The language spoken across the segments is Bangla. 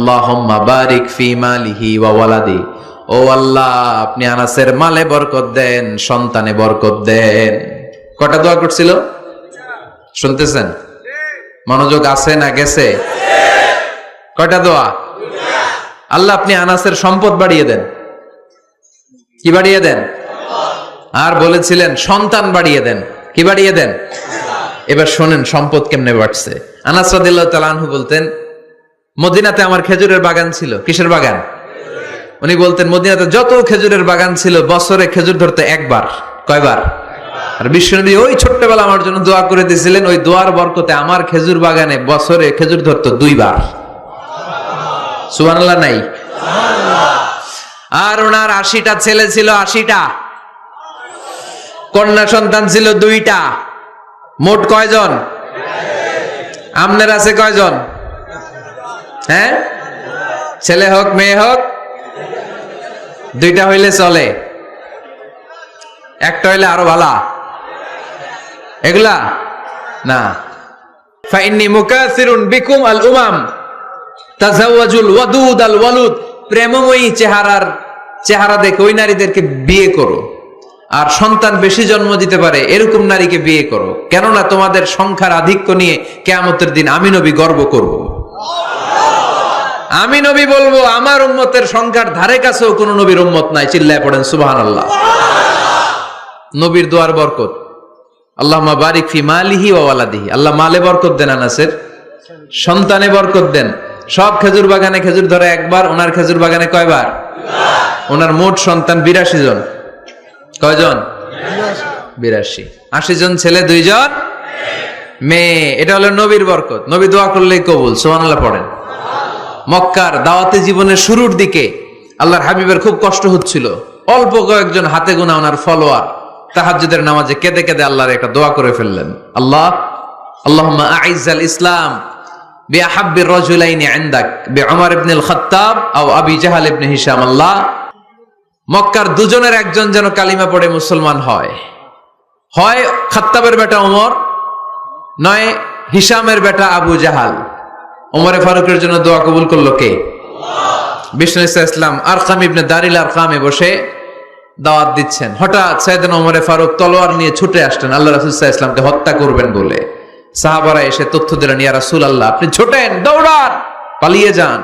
আল্লাহুম্মা বারিক ওয়ালাদি। ও আল্লাহ, আপনি আনাসের মালে বরকত দেন, সন্তানে বরকত দেন। কটা দোয়া করছিল? শুনতেছেন? মনোযোগ আছে না গেছে? দোয়া? আল্লাহ, আপনি আনাসের সম্পদ বাড়িয়ে দেন। কি বাড়িয়ে দেন? আর বলেছিলেন, সন্তান বাড়িয়ে দেন। কি বাড়িয়ে দেন? এবার শোনেন, সম্পদ কেমনে বাড়ছে। আনাস বলতেন মদিনাতে আমার খেজুরের বাগান ছিল। কিসের বাগান? উনি বলতেন, মদিনাতে যত খেজুরের বাগান ছিল, বছরে খেজুর ধরতে একবার, কয়বার? আর বিশ্বনবী ওই ছোট্টবেলা আমার জন্য দোয়া করে দিয়েছিলেন, ওই দোয়ার বরকতে আমার খেজুর বাগানে বছরে খেজুর ধরতো দুইবার। সুবহানাল্লাহ নাই? আর ওনার আশিটা ছেলে ছিল আশিটা। কন্যা সন্তান ছিল দুইটা। মোট কয়জন? আমনের আছে কয়জন? হ্যাঁ? ছেলে হোক, মেয়ে হোক, দুইটা হইলে চলে। একটা হইলে আরও ভালা। এগুলা? না। চেহারা দেখে ওই নারীদেরকে বিয়ে করো। আর সন্তান বেশি জন্ম দিতে পারে, এরকম নারীকে বিয়ে করো। কেননা তোমাদের সংখ্যার আধিক্য নিয়ে কেয়ামতের দিন আমি নবী গর্ব করব। আমি নবী বলব, আমার উম্মতের সংখ্যার ধারে কাছেও কোন নবীর উম্মত নাই, চিল্লায় পড়েন সুবাহান আল্লাহ নবীর দোয়ার বরকত। আল্লাহ বারিক ফি মালিহি ওয়া ওয়ালাদিহি। আল্লাহ মালে বরকত দেন আনাসের, সন্তানে বরকত দেন। সব খেজুর বাগানে খেজুর ধরে একবার, ওনার খেজুর বাগানে কয়বার? ওনার মোট সন্তান বিরাশি জন। কয়জন? বিরাশি। আশি জন ছেলে, দুইজন মেয়ে। এটা হলো নবীর বরকত। নবী দোয়া করলেই কবুল সোহানাল্লাহ পড়েন। মক্কার দাওয়াতে জীবনের শুরুর দিকে আল্লাহর হাবিবের খুব কষ্ট হচ্ছিল। অল্প কয়েকজন হাতে গোনা ওনার ফলোয়ার তাহাজ্জুদের নামাজে কেঁদে কেঁদে আল্লাহর একটা দোয়া করে ফেললেন। আল্লাহ আল্লাহ আইজাল ইসলাম মক্কার দুজনের একজন যেন কালিমা পড়ে মুসলমান হয়। হয় খাত্তাবের বেটা নয় হিসামের বেটা আবু জাহাল। ওমরে ফারুকের জন্য দোয়া কবুল করল কে? বিষ্ণু ইসা ইসলাম আরকাম ইবনে দারিল আরকামে বসে দাওয়াত দিচ্ছেন। হঠাৎ সাইদান ওমরে ফারুক তলোয়ার নিয়ে ছুটে আসলেন। আল্লাহ রাসুল ইসলামকে হত্যা করবেন বলে। সাহাবারা এসে তথ্য দিলেন ইয়া রাসুল আল্লাহ আপনি ছোটেন দৌড়ান পালিয়ে যান।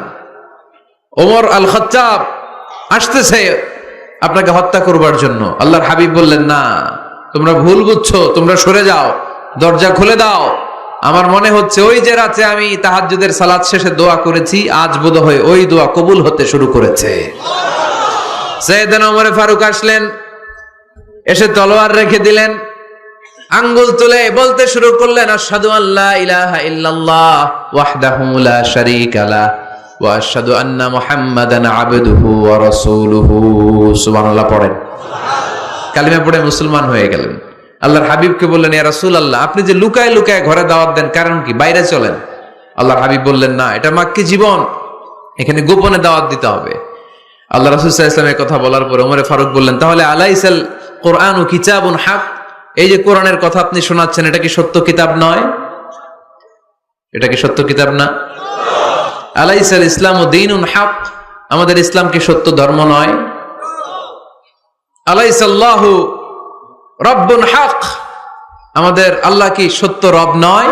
ওমর আল খত্তাব আসতেছে আপনাকে হত্যা করবার জন্য। আল্লাহর হাবিব বললেন না তোমরা ভুল বুঝছ তোমরা সরে যাও দরজা খুলে দাও। আমার মনে হচ্ছে ওই যে রাতে আমি তাহাজ্জুদের সালাদ শেষে দোয়া করেছি, আজ বোধ হয় ওই দোয়া কবুল হতে শুরু করেছে। ওমরে ফারুক আসলেন, এসে তলোয়ার রেখে দিলেন, আঙ্গুল তুলে বলতে শুরু করলেন, আশহাদু আল্লাহ ইলাহা পড়েন। কালিমা পড়ে মুসলমান হয়ে গেলেন। আল্লাহর হাবিবকে বললেন, ইয়া রাসূলুল্লাহ, আপনি যে লুকায় লুকায় ঘরে দাওয়াত দেন, কারণ কি? বাইরে চলেন। আল্লাহর হাবিব বললেন, না, এটা মাক্কি জীবন। এখানে গোপনে দাওয়াত দিতে হবে। আল্লাহ রাসূল সাল্লাল্লাহু কথা বলার পরে ওমরে ফারুক বললেন, তাহলে আলাইসাল কোরআন ও কিতাবুন হাক? এই যে কোরআনের কথা আপনি শোনাচ্ছেন, এটা কি সত্য কিতাব নয়? এটা কি সত্য কিতাব না? আলাইসাল ইসলাম ও দিন হাক? আমাদের ইসলাম কি সত্য ধর্ম নয়? আলাইসাল্লাহু রব্বুন হক। আমাদের আল্লাহ কি সত্য রব নয়?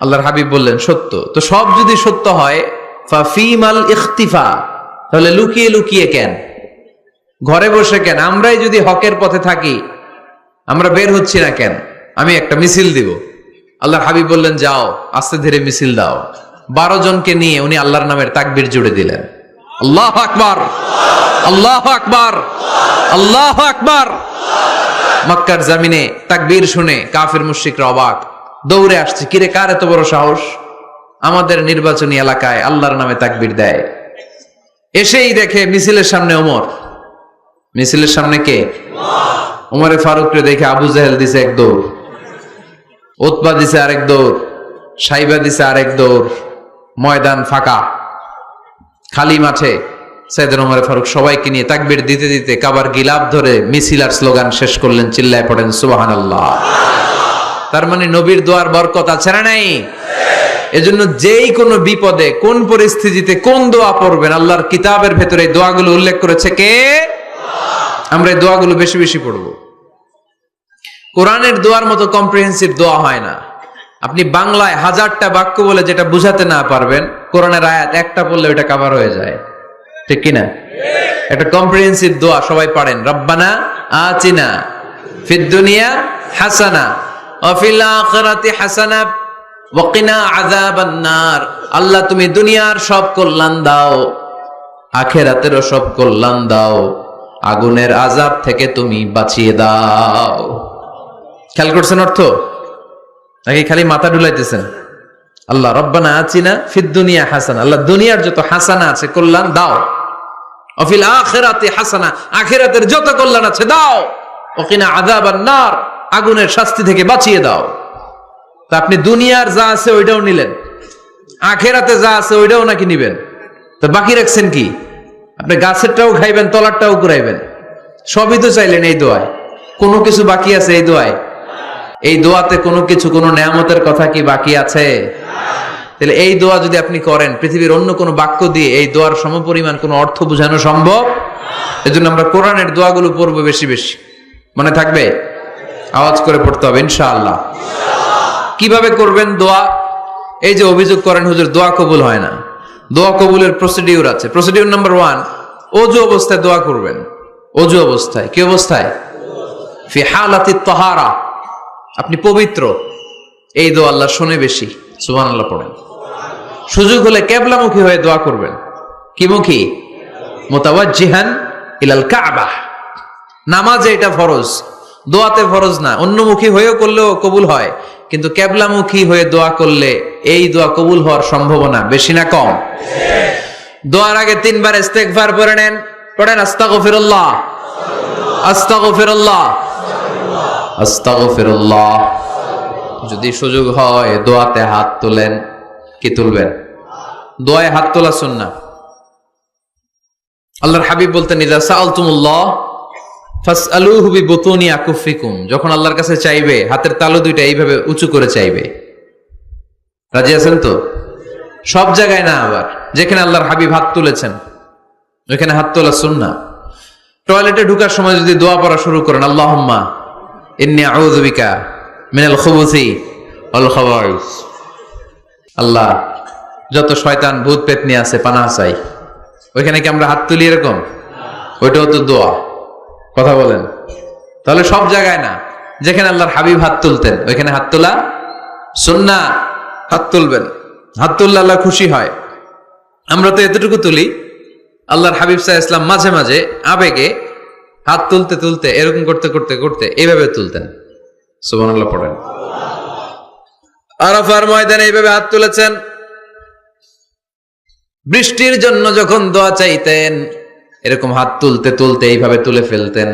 আল্লাহর হাবিব বললেন, সত্য। তো সব যদি সত্য হয় ফাফিমাল ইখতিফা, তাহলে লুকিয়ে লুকিয়ে কেন? ঘরে বসে কেন? আমরাই যদি হকের পথে থাকি, আমরা বের হচ্ছি না কেন? আমি একটা মিছিল দিব। আল্লাহর হাবিব বললেন, যাও, আস্তে ধীরে মিছিল দাও। বারো জনকে নিয়ে উনি আল্লাহর নামের তাকবির জুড়ে দিলেন। আল্লাহ আকবার আল্লাহ আকবার আল্লাহ আকবার। মক্কার জামিনে তাকবীর শুনে কাফির মুশরিকরা অবাক। দৌড়ে আসছে, কিরে, কার এত বড় সাহস? আমাদের নির্বাচনী এলাকায় আল্লাহর নামে তাকবীর দেয়। এসেই দেখে মিছিলের সামনে ওমর। মিছিলের সামনে কে? ওমরে ফারুককে দেখে আবু জাহেল দিছে এক দৌড়। ওতবা দিছে আরেক দৌড়। সাইবা দিছে আরেক দৌড়। ময়দান ফাঁকা। খালি মাঠে সাইদান ওমরে ফারুক সবাইকে নিয়ে তাকবির দিতে দিতে কাবার গিলাপ ধরে মিছিল আর স্লোগান শেষ করলেন, চিল্লায় পড়েন সুবাহান আল্লাহ তার মানে নবীর দোয়ার বরকত আছে না নাই? এজন্য যেই কোনো বিপদে, কোন পরিস্থিতিতে কোন দোয়া পড়বেন, আল্লাহর কিতাবের ভেতরে দোয়াগুলো উল্লেখ করেছে কে? আমরা এই দোয়াগুলো বেশি বেশি পড়ব। কোরআনের দোয়ার মতো কম্প্রিহেন্সিভ দোয়া হয় না। আপনি বাংলায় হাজারটা বাক্য বলে যেটা বুঝাতে না পারবেন, কোরআনের আয়াত একটা বললে ওইটা কাভার হয়ে যায়। ঠিক কিনা? একটা কম্প্রিহেন্সিভ দোয়া সবাই পারেন, রব্বানা আচিনা ফিদ দুনিয়া হাসানা অফিল আখিরাতি হাসানা ওয়াকিনা আযাবান নার। আল্লাহ, তুমি দুনিয়ার সব কল্যাণ দাও, আখেরাতেরও সব কল্যাণ দাও, আগুনের আজাব থেকে তুমি বাঁচিয়ে দাও। খেয়াল করছেন অর্থ? নাকি খালি মাথা ডুলাইতেছেন আল্লাহ, রব্বানা আচিনা ফিদ দুনিয়া হাসানা। আল্লাহ, দুনিয়ার যত হাসানা আছে কল্যাণ দাও। অফিল আখেরাতে হাসানা, আখেরাতের যত কল্যাণ আছে দাও। ওকিনা আযাবান নার, আগুনের শাস্তি থেকে বাঁচিয়ে দাও। তা আপনি দুনিয়ার যা আছে ওইটাও নিলেন। আখেরাতে যা আছে ওইটাও নাকি নিবেন? তো বাকি রাখছেন কি? আপনি গাছেরটাও খাইবেন, তলারটাও কুড়াইবেন। সবই তো চাইলেন এই দোয়ায়। কোনো কিছু বাকি আছে এই দোয়ায়। এই দোয়াতে কোনো কিছু, কোনো নেয়ামতের কথা কি বাকি আছে? তাহলে এই দোয়া যদি আপনি করেন, পৃথিবীর অন্য কোনো বাক্য দিয়ে এই দোয়ার সমপরিমাণ কোনো অর্থ বোঝানো সম্ভব? এজন্য আমরা কোরআনের দোয়াগুলো পড়ব বেশি বেশি। মনে থাকবে? আওয়াজ করে পড়তে হবে, ইনশাআল্লাহ। কীভাবে করবেন দোয়া? এই যে অভিযোগ করেন, হুজুর, দোয়া কবুল হয় না। দোয়া কবুলের প্রসিডিউর আছে। প্রসিডিউর নাম্বার ওয়ান অজু অবস্থায় দোয়া করবেন। অজু অবস্থায়, কি অবস্থায়? ফি হালাতি তহারা আপনি পবিত্র। এই দোয়া আল্লাহ শোনে বেশি। সুবহান আল্লাহ পড়েন। সুযোগ হলে কেবলামুখী হয়ে দোয়া করবেন। কি মুখী মোতাবাজিহান ইলাল কাবা। নামাজে এটা ফরজ। দোয়াতে ফরজ না। অন্যমুখী হয়েও করলেও কবুল হয়। কিন্তু কেবলামুখী হয়ে দোয়া করলে এই দোয়া কবুল হওয়ার সম্ভাবনা বেশি না কম। দোয়ার আগে তিনবার ইস্তেগফার পড়ে নেন। পড়েন আস্তাগফিরুল্লাহ। আস্তাগফিরুল্লাহ। আস্তাগফিরুল্লাহ। যদি সুযোগ হয়, দোয়াতে হাত তোলেন। কি তুলবেন? দোয়ায় হাত তোলা সুন্নাহ। আল্লাহর হাবিব বলতেন, ইদা সাআলতুমুল্লাহ, ফাসআলুহু বিবুতুনি আকুফিকুম। যখন আল্লাহর কাছে চাইবে, হাতের তালু দুইটা এইভাবে উঁচু করে চাইবে। রাজি আছেন তো? সব জায়গায় না আবার। যেখানে আল্লাহর হাবিব হাত তুলেছেন, ওইখানে হাত তোলা সুন্না টয়লেটে ঢুকার সময় যদি দোয়া পড়া শুরু করেন, আল্লাহুম্মা আল্লাহ, যত শয়তান ভূত পেতনি আছে পানা চাই। ওইখানে কি আমরা হাত তুলি এরকম? ওইটাও তো দোয়া। কথা বলেন। তাহলে সব জায়গায় না, যেখানে আল্লাহর হাবিব হাত তুলতেন, ওইখানে হাত তোলা সুন্না। হাত তুলবেন। হাত তুললে আল্লাহ খুশি হয়। আমরা তো এতটুকু তুলি। আল্লাহর হাবিব সাহা ইসলাম মাঝে মাঝে আবেগে হাত তুলতে তুলতে, এরকম করতে করতে করতে এইভাবে তুলতেন। সুবান আল্লাহ পড়েন। আরাফার ময়দানে এইভাবে হাত তুলেছেন। বৃষ্টির জন্য যখন দোয়া চাইতেন, এরকম হাত তুলতে তুলতে এইভাবে তুলে ফেলতেন।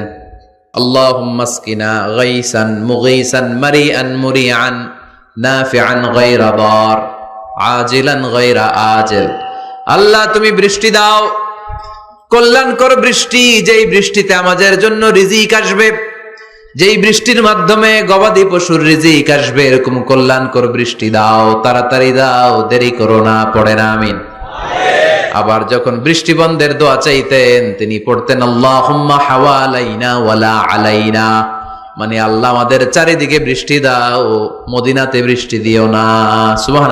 আল্লাহ তুমি বৃষ্টি দাও কল্যাণকর বৃষ্টি, যেই বৃষ্টিতে আমাদের জন্য রিজিক আসবে, যেই বৃষ্টির মাধ্যমে গবাদি পশুর রিজিক আসবে, এরকম কল্যাণকর বৃষ্টি দাও, তাড়াতাড়ি দাও, দেরি করো না পড়ে না আমিন। আবার যখন বৃষ্টি বন্ধের দোয়া চাইতেন, তিনি পড়তেন হাওয়ালাইনা ওয়ালা আলাইনা। মানে আল্লাহ আমাদের চারিদিকে বৃষ্টি দাও, মদিনাতে বৃষ্টি দিও না। সুবহান